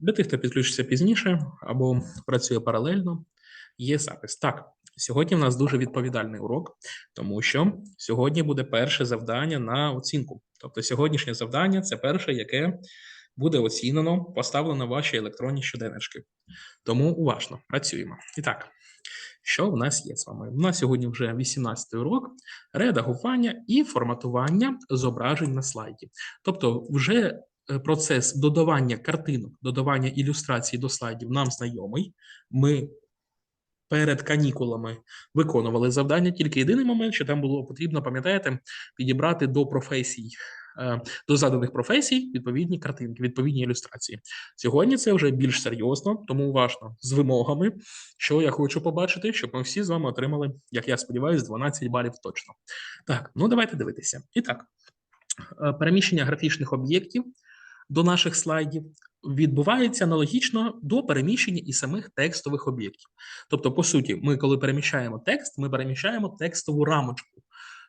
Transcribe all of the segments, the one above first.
Для тих, хто підключиться пізніше або працює паралельно, є запис. Так, сьогодні в нас дуже відповідальний урок, тому що сьогодні буде перше завдання на оцінку. Тобто, сьогоднішнє завдання це перше, яке буде оцінено, поставлено ваші електронні щоденнички. Тому уважно працюємо. І так, що в нас є з вами? У нас сьогодні вже 18 урок редагування і форматування зображень на слайді. Тобто, вже процес додавання картинок, додавання ілюстрацій до слайдів нам знайомий. Ми перед канікулами виконували завдання. Тільки єдиний момент, що там було потрібно, пам'ятаєте, підібрати до професій. е, До заданих професій відповідні картинки, відповідні ілюстрації. Сьогодні це вже більш серйозно, тому уважно з вимогами, що я хочу побачити, щоб ми всі з вами отримали, як я сподіваюся, 12 балів точно. Так, ну давайте дивитися. І так, е, переміщення графічних об'єктів до наших слайдів відбувається аналогічно до переміщення і самих текстових об'єктів. Тобто, по суті, ми, коли переміщаємо текст, ми переміщаємо текстову рамочку.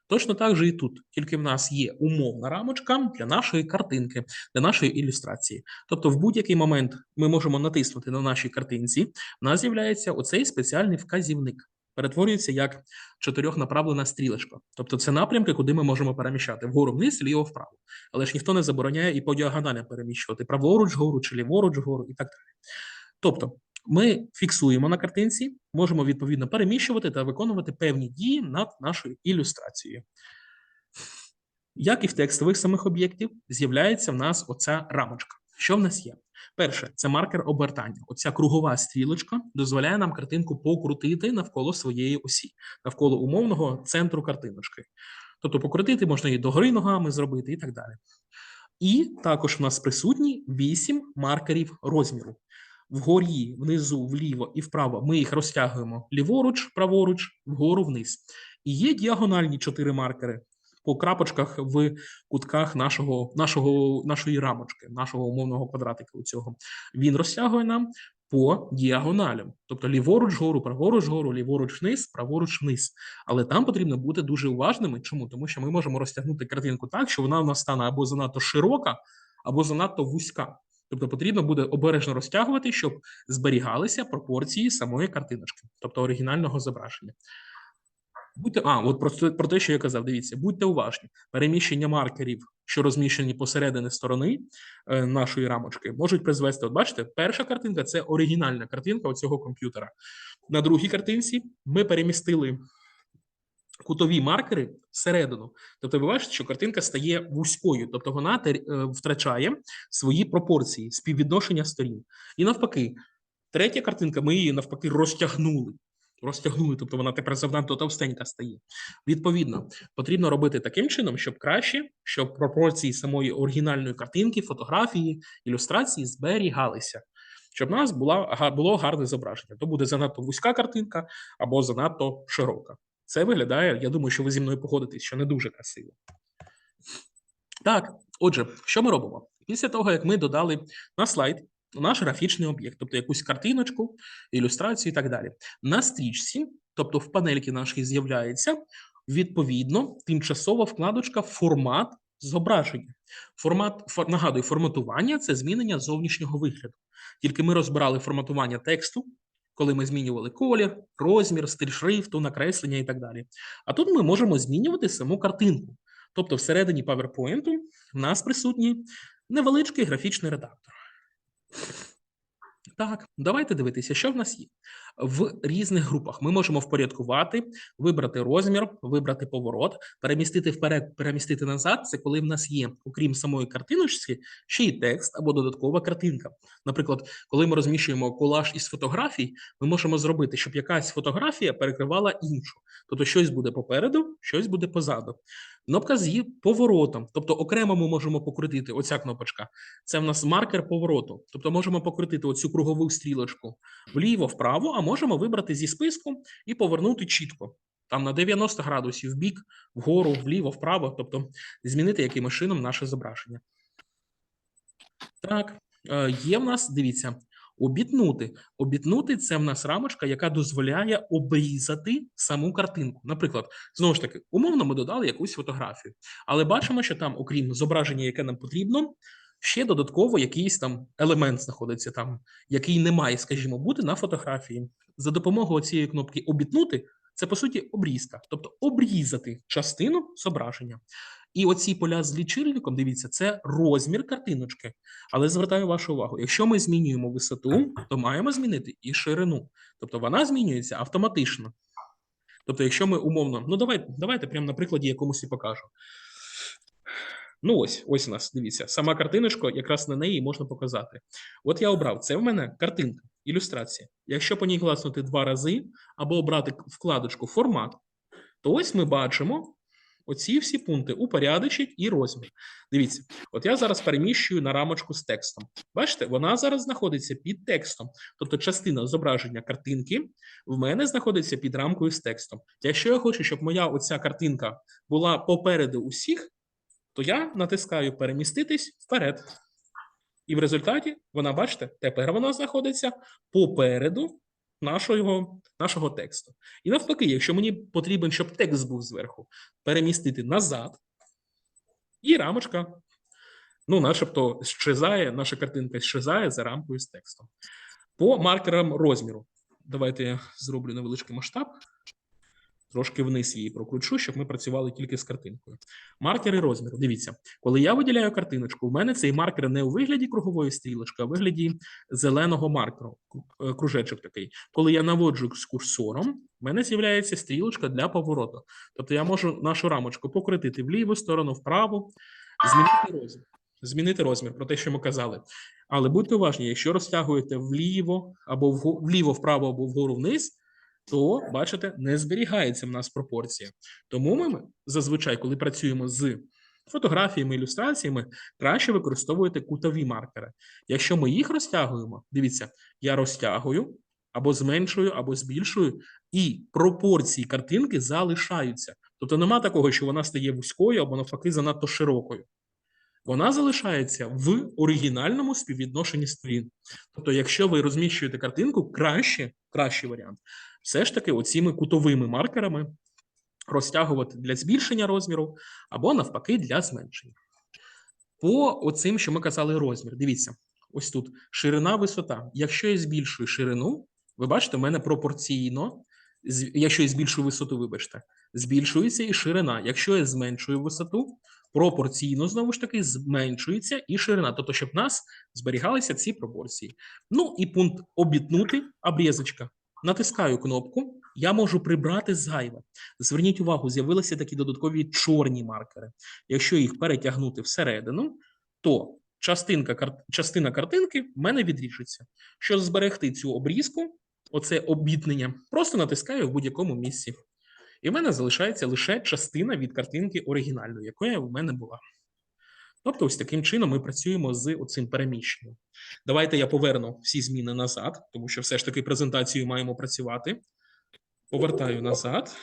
Точно так же і тут, тільки в нас є умовна рамочка для нашої картинки, для нашої ілюстрації. Тобто, в будь-який момент ми можемо натиснути на нашій картинці, в нас з'являється оцей спеціальний вказівник. Перетворюється як чотирьохнаправлена стрілочка. Тобто це напрямки, куди ми можемо переміщати вгору вниз, вліво вправо. Але ж ніхто не забороняє і по діагоналі переміщувати праворуч вгору чи ліворуч вгору і так далі. Тобто ми фіксуємо на картинці, можемо відповідно переміщувати та виконувати певні дії над нашою ілюстрацією. Як і в текстових самих об'єктів, з'являється в нас оця рамочка. Що в нас є? Перше, це маркер обертання. Оця кругова стрілочка дозволяє нам картинку покрутити навколо своєї осі, навколо умовного центру картиночки. Тобто покрутити можна і догори ногами зробити, і так далі. І також в нас присутні 8 маркерів розміру. Вгорі, внизу, вліво і вправо ми їх розтягуємо ліворуч, праворуч, вгору, вниз. І є діагональні 4 маркери по крапочках в кутках нашого, нашого, нашої рамочки, нашого умовного квадратика. У цього. Він розтягує нам по діагоналям. Тобто ліворуч вгору, праворуч вгору, ліворуч вниз, праворуч вниз. Але там потрібно бути дуже уважними. Чому? Тому що ми можемо розтягнути картинку так, що вона у нас стане або занадто широка, або занадто вузька. Тобто потрібно буде обережно розтягувати, щоб зберігалися пропорції самої картиночки, тобто оригінального зображення. Будьте, а, от про, про те, що я казав, дивіться, будьте уважні. Переміщення маркерів, що розміщені посередині сторони е, нашої рамочки, можуть призвести. От бачите, перша картинка це оригінальна картинка цього комп'ютера. На другій картинці ми перемістили кутові маркери всередину. Тобто, ви бачите, що картинка стає вузькою, тобто вона е, втрачає свої пропорції, співвідношення сторін. І навпаки, третя картинка, ми її навпаки розтягнули. Розтягнули, тобто вона тепер завдано товстенька стає. Відповідно, потрібно робити таким чином, щоб краще, щоб пропорції самої оригінальної картинки, фотографії, ілюстрації зберігалися, щоб в нас була було гарне зображення. То буде занадто вузька картинка або занадто широка. Це виглядає, я думаю, що ви зі мною погодитесь, що не дуже красиво. Так, отже, що ми робимо? Після того, як ми додали на слайд наш графічний об'єкт, тобто якусь картиночку, ілюстрацію і так далі. На стрічці, тобто в панельці нашій з'являється відповідно тимчасова вкладочка формат зображення. Формат, фор, нагадую, форматування це змінення зовнішнього вигляду. Тільки ми розбирали форматування тексту, коли ми змінювали колір, розмір, стиль шрифту, накреслення і так далі. А тут ми можемо змінювати саму картинку. Тобто, всередині PowerPoint в нас присутній невеличкий графічний редактор. Так, давайте дивитися, що в нас є. В різних групах ми можемо впорядкувати, вибрати розмір, вибрати поворот, перемістити вперед, перемістити назад. Це коли в нас є, окрім самої картиночки, ще й текст або додаткова картинка. Наприклад, коли ми розміщуємо колаж із фотографій, ми можемо зробити, щоб якась фотографія перекривала іншу. Тобто щось буде попереду, щось буде позаду. Кнопка з поворотом, тобто окремо ми можемо покрутити оця кнопочка. Це в нас маркер повороту. Тобто можемо покрутити оцю кругову стрілочку вліво, вправо, а можемо вибрати зі списку і повернути чітко. Там на 90 градусів в бік, вгору, вліво, вправо, тобто змінити якимось чином наше зображення. Так, е, є в нас, дивіться, обітнути. Обітнути це в нас рамочка, яка дозволяє обрізати саму картинку. Наприклад, знову ж таки, умовно ми додали якусь фотографію, але бачимо, що там, окрім зображення, яке нам потрібно, ще додатково якийсь там елемент знаходиться там, який не має, скажімо, бути на фотографії. За допомогою цієї кнопки обітнути це по суті обрізка, тобто обрізати частину зображення. І оці поля з лічильником, дивіться, це розмір картиночки. Але звертаю вашу увагу: якщо ми змінюємо висоту, то маємо змінити і ширину. Тобто вона змінюється автоматично. Тобто, якщо ми умовно, ну давайте, давайте прямо на прикладі якомусь і покажу. Ну, ось, ось у нас, дивіться, сама картиночка, якраз на неї можна показати. От я обрав, це в мене картинка, ілюстрація. Якщо по ній класнути два рази, або обрати вкладочку формат, то ось ми бачимо оці всі пункти упорядочить і розмір. Дивіться, от я зараз переміщую на рамочку з текстом. Бачите, вона зараз знаходиться під текстом. Тобто частина зображення картинки в мене знаходиться під рамкою з текстом. Якщо я хочу, щоб моя оця картинка була попереду усіх, то я натискаю переміститись вперед. І в результаті вона, бачите, тепер вона знаходиться попереду нашого, нашого тексту. І навпаки, якщо мені потрібен, щоб текст був зверху, перемістити назад, і рамочка, ну, начебто, щезає, наша картинка щезає за рамкою з текстом. По маркерам розміру. Давайте я зроблю невеличкий масштаб. Трошки вниз її прокручу, щоб ми працювали тільки з картинкою. Маркери розміру. Дивіться, коли я виділяю картиночку, в мене цей маркер не у вигляді кругової стрілочки, а у вигляді зеленого маркеру, е, кружечок такий. Коли я наводжу з курсором, в мене з'являється стрілочка для повороту. Тобто я можу нашу рамочку покрутити в ліву сторону, вправо, змінити розмір. Змінити розмір, про те, що ми казали. Але будьте уважні, якщо розтягуєте вліво або вліво, вправо або вгору вниз, то бачите, не зберігається в нас пропорція. Тому ми зазвичай, коли працюємо з фотографіями, ілюстраціями, краще використовуєте кутові маркери. Якщо ми їх розтягуємо, дивіться, я розтягую або зменшую, або збільшую, і пропорції картинки залишаються. Тобто нема такого, що вона стає вузькою або навпаки занадто широкою. Вона залишається в оригінальному співвідношенні сторін. Тобто, якщо ви розміщуєте картинку, краще, кращий варіант, все ж таки оціми кутовими маркерами розтягувати для збільшення розміру або навпаки для зменшення. По оцим, що ми казали, розмір. Дивіться, ось тут ширина, висота. Якщо я збільшую ширину, ви бачите, в мене пропорційно, якщо я збільшую висоту, вибачте, збільшується і ширина. Якщо я зменшую висоту, пропорційно знову ж таки зменшується і ширина. Тобто, щоб в нас зберігалися ці пропорції. Ну і пункт обітнути обрізочка. Натискаю кнопку, я можу прибрати зайве. Зверніть увагу, з'явилися такі додаткові чорні маркери. Якщо їх перетягнути всередину, то частинка, частина картинки в мене відріжеться. Щоб зберегти цю обрізку, оце обітнення, просто натискаю в будь-якому місці. І в мене залишається лише частина від картинки оригінальної, якою в мене була. Тобто, ось таким чином ми працюємо з оцим переміщенням. Давайте я поверну всі зміни назад, тому що все ж таки презентацію маємо працювати. Повертаю назад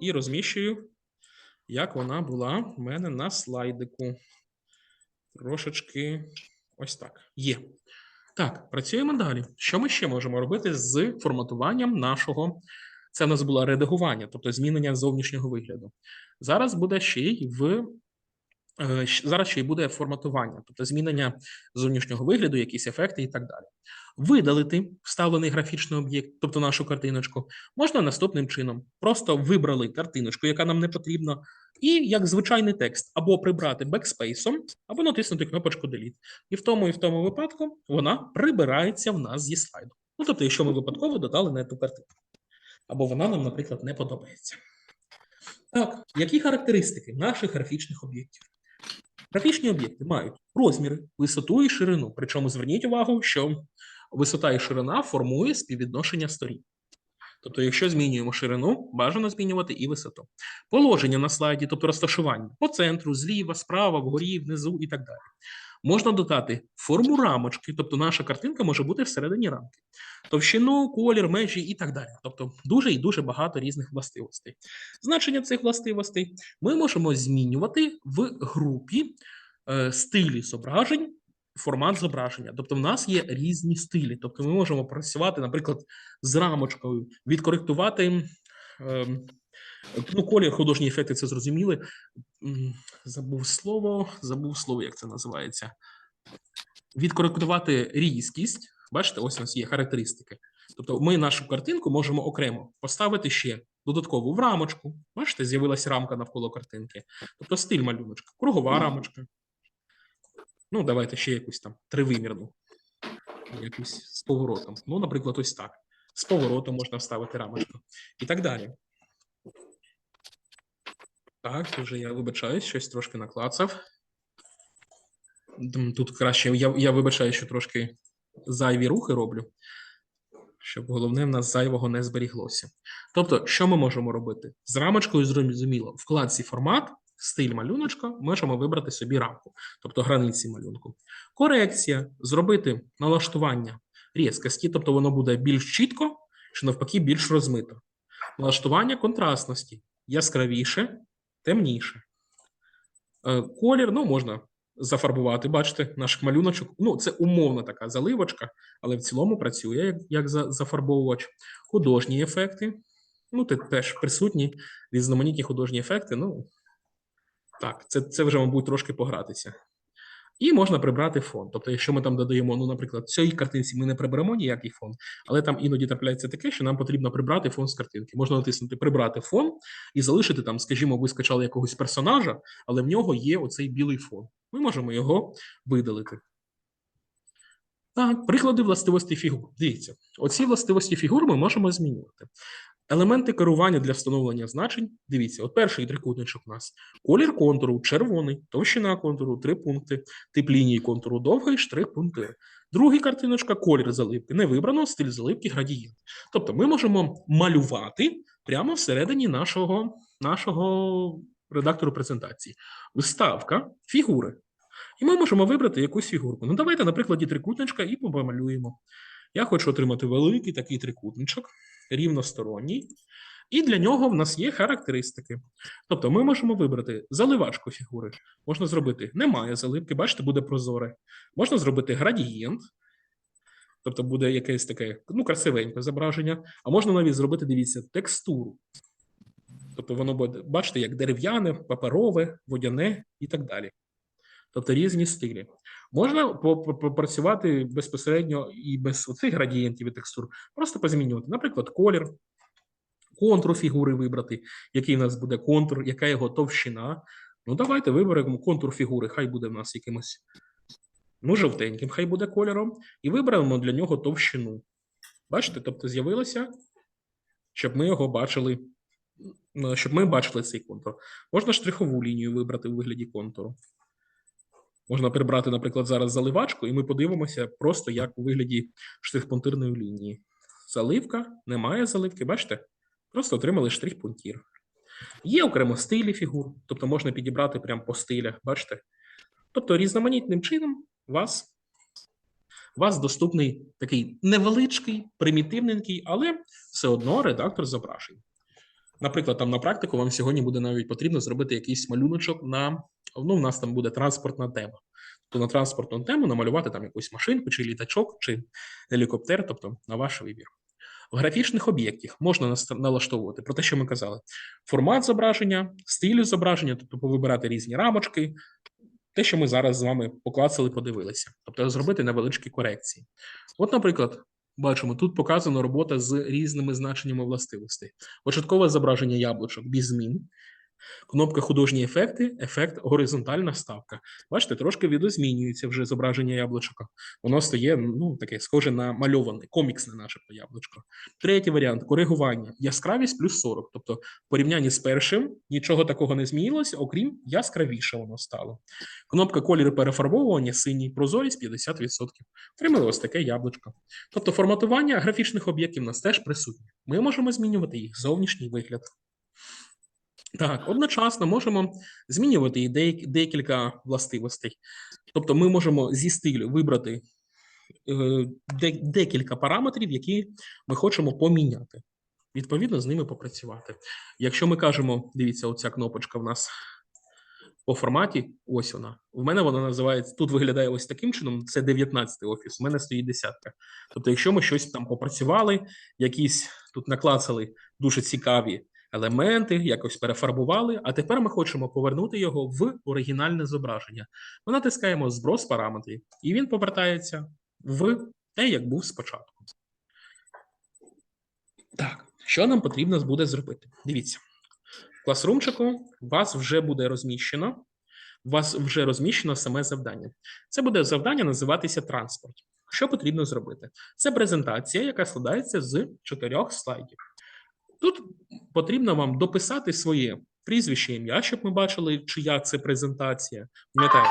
і розміщую, як вона була в мене на слайдику. Трошечки ось так. Є. Так, працюємо далі. Що ми ще можемо робити з форматуванням нашого? Це в нас було редагування, тобто змінення зовнішнього вигляду. Зараз буде ще й в зараз ще й буде форматування, тобто змінення зовнішнього вигляду, якісь ефекти і так далі. Видалити вставлений графічний об'єкт, тобто нашу картиночку, можна наступним чином: просто вибрали картиночку, яка нам не потрібна, і як звичайний текст або прибрати бекспейсом, або натиснути кнопочку Delete. І в тому і в тому випадку вона прибирається в нас зі слайду. Ну тобто, якщо ми випадково додали не ту картинку, або вона нам, наприклад, не подобається. Так, які характеристики наших графічних об'єктів? Графічні об'єкти мають розміри, висоту і ширину. Причому зверніть увагу, що висота і ширина формує співвідношення сторін. Тобто, якщо змінюємо ширину, бажано змінювати і висоту. Положення на слайді, тобто розташування по центру, зліва, справа, вгорі, внизу і так далі. Можна додати форму рамочки, тобто наша картинка може бути всередині рамки, товщину, колір, межі і так далі. Тобто дуже і дуже багато різних властивостей. Значення цих властивостей ми можемо змінювати в групі е, стилі зображень, формат зображення. Тобто, в нас є різні стилі. Тобто, ми можемо працювати, наприклад, з рамочкою, відкоректувати. ем, Ну, колір, художні ефекти, це зрозуміли. Забув слово, забув слово, як це називається. відкоректувати різкість. Бачите, ось у нас є характеристики. Тобто ми нашу картинку можемо окремо поставити ще додаткову в рамочку. Бачите, з'явилася рамка навколо картинки. Тобто стиль малюночка, кругова рамочка. Ну, давайте ще якусь там тривимірну. Якусь з поворотом. Ну, наприклад, ось так. З поворотом можна вставити рамочку. І так далі. Так, тут вже я вибачаюсь, щось трошки наклацав. Тут краще, я, я вибачаю, що трошки зайві рухи роблю, щоб головне в нас зайвого не зберіглося. Тобто, що ми можемо робити? З рамочкою зрозуміло, вкладці формат, стиль малюночка, можемо вибрати собі рамку, тобто границі малюнку. Корекція, зробити налаштування різкості, тобто воно буде більш чітко, чи навпаки більш розмито. Налаштування контрастності яскравіше, темніше. Е, Колір, ну, можна зафарбувати, бачите, наш малюночок. Ну, це умовна така заливочка, але в цілому працює як, як зафарбовувач. Художні ефекти. Ну, теж присутні різноманітні художні ефекти. Ну, так, це, це вже, мабуть, трошки погратися. І можна прибрати фон. Тобто, якщо ми там додаємо, ну, наприклад, в цій картинці ми не приберемо ніякий фон, але там іноді трапляється таке, що нам потрібно прибрати фон з картинки. Можна натиснути прибрати фон і залишити там, скажімо, ви скачали якогось персонажа, але в нього є оцей білий фон. Ми можемо його видалити. Так, приклади властивості фігур. Дивіться, оці властивості фігур ми можемо змінювати. Елементи керування для встановлення значень. Дивіться, от перший трикутничок у нас. Колір контуру червоний, товщина контуру три пункти, тип лінії контуру довгий, штрих пунктир. Другий картиночка колір заливки. Не вибрано стиль заливки градієнт. Тобто ми можемо малювати прямо всередині нашого, нашого редактору презентації. Вставка фігури. І ми можемо вибрати якусь фігурку. Ну, давайте, на прикладі трикутничка і помалюємо. Я хочу отримати великий такий трикутничок, рівносторонній. І для нього в нас є характеристики. Тобто ми можемо вибрати заливачку фігури. Можна зробити немає заливки, бачите, буде прозоре. Можна зробити градієнт, тобто буде якесь таке ну, красивеньке зображення. А можна навіть зробити, дивіться, текстуру. Тобто воно буде, бачите, як дерев'яне, паперове, водяне і так далі. Тобто різні стилі. Можна по- по- попрацювати безпосередньо і без оцих градієнтів і текстур, просто позмінювати, наприклад, колір, контур фігури вибрати, який в нас буде контур, яка його товщина. Ну, давайте виберемо контур фігури, хай буде в нас якимось ну, жовтеньким, хай буде кольором, і виберемо для нього товщину. Бачите, тобто з'явилося, щоб ми його бачили, щоб ми бачили цей контур. Можна штрихову лінію вибрати у вигляді контуру. Можна прибрати, наприклад, зараз заливачку, і ми подивимося просто як у вигляді штрих-пунктирної лінії. Заливка, немає заливки, бачите? Просто отримали штрих-пунктір. Є окремо стилі фігур, тобто можна підібрати прямо по стилях, бачите? Тобто різноманітним чином у вас, у вас доступний такий невеличкий, примітивненький, але все одно редактор зображень. Наприклад, там на практику вам сьогодні буде навіть потрібно зробити якийсь малюночок на ну, у нас там буде транспортна тема. То на транспортну тему намалювати там якусь машинку, чи літачок, чи гелікоптер, тобто на ваш вибір. В графічних об'єктах можна налаштовувати про те, що ми казали: формат зображення, стилю зображення, тобто повибирати різні рамочки, те, що ми зараз з вами поклацали, подивилися, тобто зробити невеличкі корекції. От, наприклад, бачимо, тут показана робота з різними значеннями властивостей. Початкове зображення яблучок без змін. Кнопка художні ефекти, ефект горизонтальна ставка. Бачите, трошки відозмінюється вже зображення яблучка. Воно стає ну, таке схоже на мальоване, коміксне начебто яблучко. Третій варіант коригування. Яскравість плюс 40. Тобто, в порівнянні з першим нічого такого не змінилося, окрім яскравіше воно стало. Кнопка колір перефарбовування синій, прозорість 50%. Отримали ось таке яблучко. Тобто форматування графічних об'єктів у нас теж присутнє. Ми можемо змінювати їх зовнішній вигляд. Так, одночасно можемо змінювати і декілька властивостей. Тобто ми можемо зі стилю вибрати е, де- декілька параметрів, які ми хочемо поміняти. Відповідно, з ними попрацювати. Якщо ми кажемо, дивіться, оця кнопочка в нас по форматі, ось вона. У мене вона називається, тут виглядає ось таким чином, це 19 офіс, у мене стоїть десятка. Тобто, якщо ми щось там попрацювали, якісь тут наклацали дуже цікаві елементи, якось перефарбували, а тепер ми хочемо повернути його в оригінальне зображення. Ми натискаємо зброс параметрів, і він повертається в те, як був спочатку. Так, що нам потрібно буде зробити? Дивіться, в класрумчику вас вже буде розміщено. У вас вже розміщено саме завдання. Це буде завдання називатися транспорт. Що потрібно зробити? Це презентація, яка складається з чотирьох слайдів. Тут потрібно вам дописати своє прізвище, ім'я, щоб ми бачили, чия це презентація. Пам'ятаєте,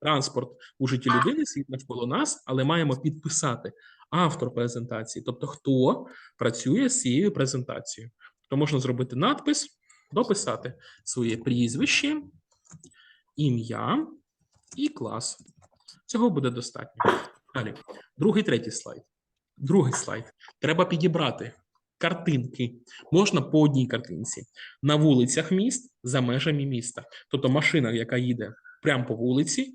транспорт у житті людини світ навколо нас, але маємо підписати автор презентації, тобто хто працює з цією презентацією. То можна зробити надпис, дописати своє прізвище, ім'я і клас. Цього буде достатньо. Далі, другий, третій слайд. Другий слайд. Треба підібрати картинки. Можна по одній картинці на вулицях міст за межами міста. Тобто машина, яка їде прямо по вулиці,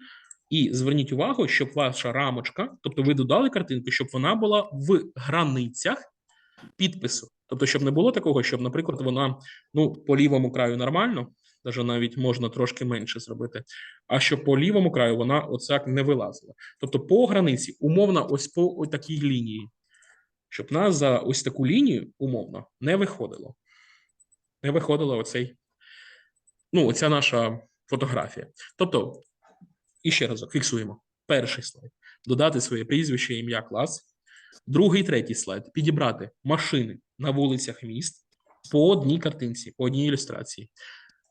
і зверніть увагу, щоб ваша рамочка, тобто ви додали картинку, щоб вона була в границях підпису. Тобто, щоб не було такого, щоб, наприклад, вона ну, по лівому краю нормально, навіть навіть можна трошки менше зробити, а щоб по лівому краю вона оцяк не вилазила. Тобто по границі, умовно, ось по такій лінії, щоб нас за ось таку лінію умовно не виходило. Не виходило оцей, ну, оця наша фотографія. Тобто, і ще разок, фіксуємо. Перший слайд. Додати своє прізвище, ім'я, клас. Другий, третій слайд. Підібрати машини на вулицях міст по одній картинці, по одній ілюстрації.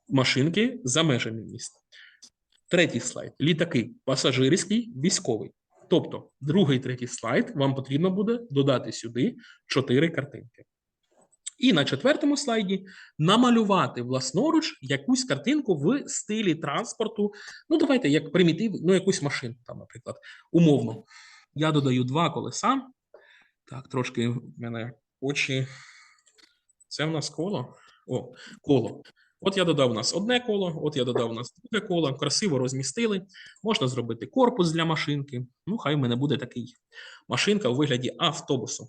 Машинки за межами міст. Третій слайд. Літаки пасажирський, військовий. Тобто, другий, третій слайд вам потрібно буде додати сюди чотири картинки. І на четвертому слайді намалювати власноруч якусь картинку в стилі транспорту. Ну, давайте як примітив, ну, якусь машину, там, наприклад, умовно. Я додаю два колеса. Так, трошки в мене очі. Це в нас коло. О, коло. От я додав у нас одне коло, от я додав у нас друге коло, красиво розмістили. Можна зробити корпус для машинки. Ну, хай в мене буде такий машинка у вигляді автобусу.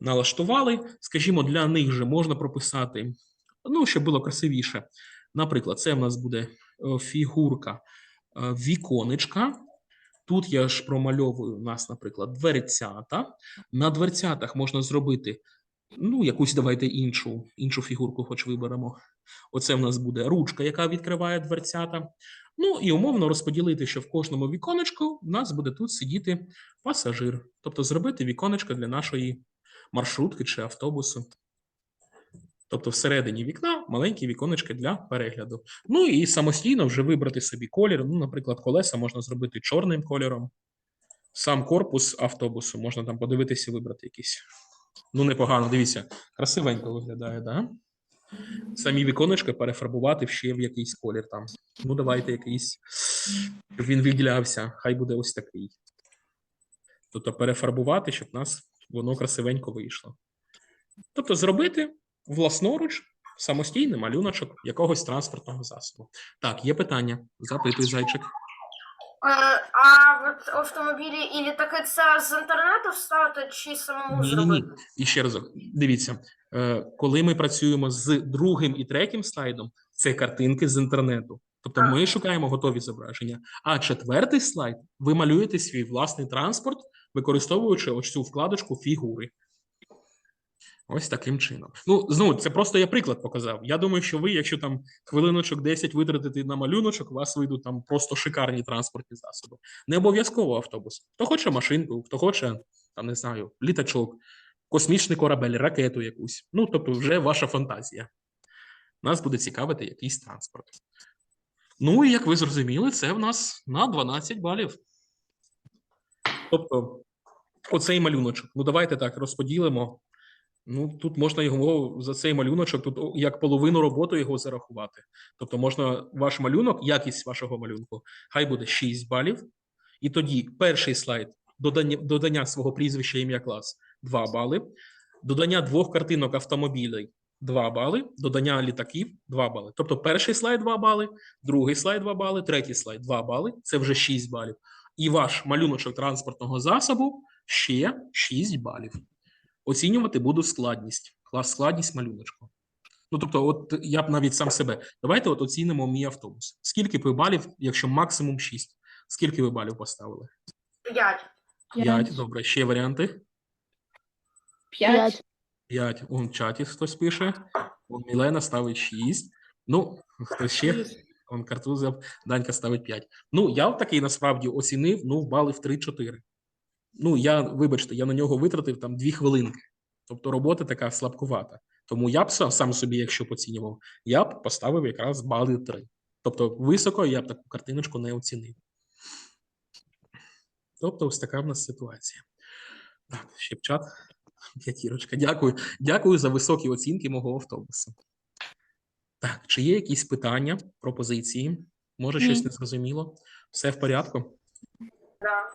Налаштували, скажімо, для них же можна прописати, ну, щоб було красивіше. Наприклад, це в нас буде е, фігурка е, віконечка. Тут я ж промальовую у нас, наприклад, дверцята. На дверцятах можна зробити ну, якусь давайте іншу, іншу фігурку, хоч виберемо. Оце в нас буде ручка, яка відкриває дверцята. Ну і умовно розподілити, що в кожному віконечку в нас буде тут сидіти пасажир. Тобто зробити віконечко для нашої маршрутки чи автобусу. Тобто всередині вікна маленькі віконечки для перегляду. Ну і самостійно вже вибрати собі колір. Ну, наприклад, колеса можна зробити чорним кольором. Сам корпус автобусу можна там подивитися, вибрати якийсь. Ну, непогано, дивіться, красивенько виглядає, да? Самі віконечка перефарбувати ще в якийсь колір там. Ну, давайте якийсь, щоб він виділявся, хай буде ось такий. Тобто перефарбувати, щоб нас воно красивенько вийшло. Тобто зробити власноруч самостійний малюночок якогось транспортного засобу. Так, є питання. Запитуй, зайчик. Е, А от автомобілі і літаки це з інтернету вставити чи самому Ні, ні, ні. І ще разок, дивіться, е, коли ми працюємо з другим і третім слайдом, це картинки з інтернету. Тобто ми шукаємо готові зображення. А четвертий слайд ви малюєте свій власний транспорт, використовуючи ось цю вкладочку фігури. Ось таким чином. Ну, знову, це просто я приклад показав. Я думаю, що ви, якщо там хвилиночок 10 витратите на малюночок, у вас вийдуть там просто шикарні транспортні засоби. Не обов'язково автобус. Хто хоче машинку, хто хоче, там не знаю, літачок, космічний корабель, ракету якусь. Ну, тобто, вже ваша фантазія. Нас буде цікавити якийсь транспорт. Ну, і як ви зрозуміли, це в нас на 12 балів. Тобто, оцей малюночок. Ну, давайте так розподілимо. Ну, тут можна його за цей малюночок, тут як половину роботи його зарахувати. Тобто, можна ваш малюнок, якість вашого малюнку, хай буде 6 балів. І тоді перший слайд додання, додання свого прізвища ім'я клас 2 бали, додання двох картинок автомобілей 2 бали, додання літаків 2 бали. Тобто перший слайд 2 бали, другий слайд 2 бали, третій слайд 2 бали, це вже 6 балів. І ваш малюночок транспортного засобу ще 6 балів. Оцінювати буду складність, клас складність малюночку. Ну, тобто, от я б навіть сам себе. Давайте от оцінимо мій автобус. Скільки ви балів, якщо максимум 6? Скільки ви балів поставили? 5. 5. Добре, ще варіанти? П'ять. 5. Он в чаті хтось пише. Он Мілена ставить 6. Ну, хтось ще? Он Картузов, Данька ставить 5. Ну, я от такий насправді оцінив, ну, бали в 3-4. Ну, я, вибачте, я на нього витратив там 2 хвилинки. Тобто робота така слабкувата. Тому я б сам, собі, якщо б оцінював, я б поставив якраз бали 3. Тобто високо я б таку картиночку не оцінив. Тобто, ось така в нас ситуація. Так, ще в чат. П'ятірочка. Дякую. Дякую за високі оцінки мого автобусу. Так, чи є якісь питання, пропозиції? Може, щось не зрозуміло? Все в порядку? Да.